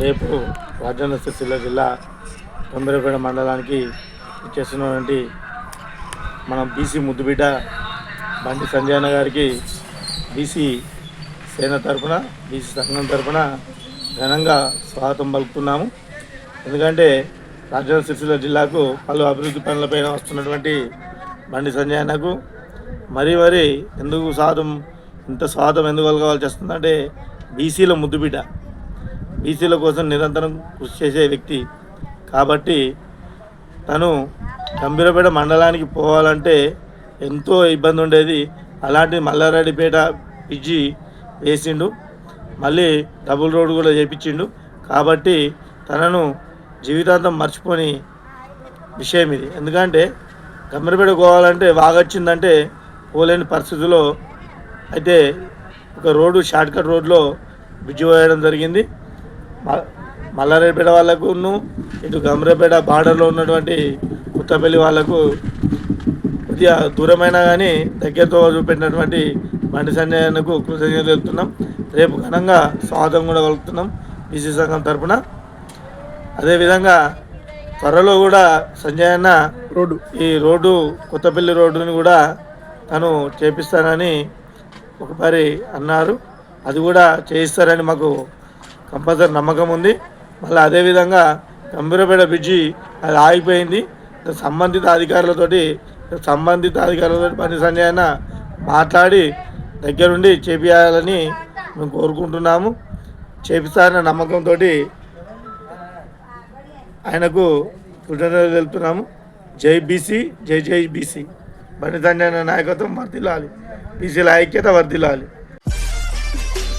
రేపు రాజన్న సిరిసిల్ల జిల్లా తొందరపేట మండలానికి చేస్తున్నటువంటి మన బీసీ ముద్దుబిడ్డ బండి సంజయన గారికి బీసీ సేన తరఫున బీసీ సంఘం తరఫున ఘనంగా స్వాగతం పలుకుతున్నాము. ఎందుకంటే రాజన్న సిరిసిల్ల జిల్లాకు పలు అభివృద్ధి పనులపైన వస్తున్నటువంటి బండి సంజయనకు మరీ మరీ ఎందుకు స్వాదం ఇంత స్వాదం ఎందుకు కలగవలసి వస్తుందంటే బీసీల ముద్దుబిడ్డ బీసీల కోసం నిరంతరం కృషి చేసే వ్యక్తి. కాబట్టి తను గంభీరపేట మండలానికి పోవాలంటే ఎంతో ఇబ్బంది ఉండేది. అలాంటి మల్లారెడ్డిపేట పిజ్జి వేసిండు. మళ్ళీ డబుల్ రోడ్ కూడా చేపించిండు. కాబట్టి తనను జీవితాంతం మర్చిపోని విషయం ఇది. ఎందుకంటే గంభీరపేట పోవాలంటే వాగొచ్చిందంటే పోలేని పరిస్థితిలో అయితే ఒక రోడ్డు షార్ట్కట్ రోడ్లో బ్రిడ్జి వేయడం జరిగింది. మల్లారెడ్డిపేట వాళ్ళకు ఇటు గమరపేట బార్డర్లో ఉన్నటువంటి కొత్తపల్లి వాళ్ళకు కొద్దిగా దూరమైనా కానీ దగ్గరతో చూపెట్టినటువంటి బండి సంజయనకు కృతజ్ఞతలు తెలుపుతున్నాం. రేపు ఘనంగా స్వాగతం కూడా కలుపుతున్నాం బీసీ సంఘం తరపున. అదేవిధంగా త్వరలో కూడా సంజయ్ అన్న రోడ్డు. ఈ రోడ్డు కొత్తపల్లి రోడ్డుని కూడా తను చేపిస్తానని ఒకసారి అన్నారు. అది కూడా చేయిస్తారని మాకు కంపల్సరీ నమ్మకం ఉంది. మళ్ళీ అదేవిధంగా గంభీరపేట బ్రిడ్జి అది ఆగిపోయింది. సంబంధిత అధికారులతోటి సంబంధిత అధికారులతో పని సంజయ్ మాట్లాడి దగ్గరుండి చేపియాలని మేము కోరుకుంటున్నాము. చేపిస్తారన్న నమ్మకంతో ఆయనకు కృతజ్ఞతలు తెలుపుతున్నాము. జై బీసీ జై జై బీసీ. బండి సంజయ్ నాయకత్వం వర్దిల్లాలి బీసీల ఐక్యత వర్దిల్లాలి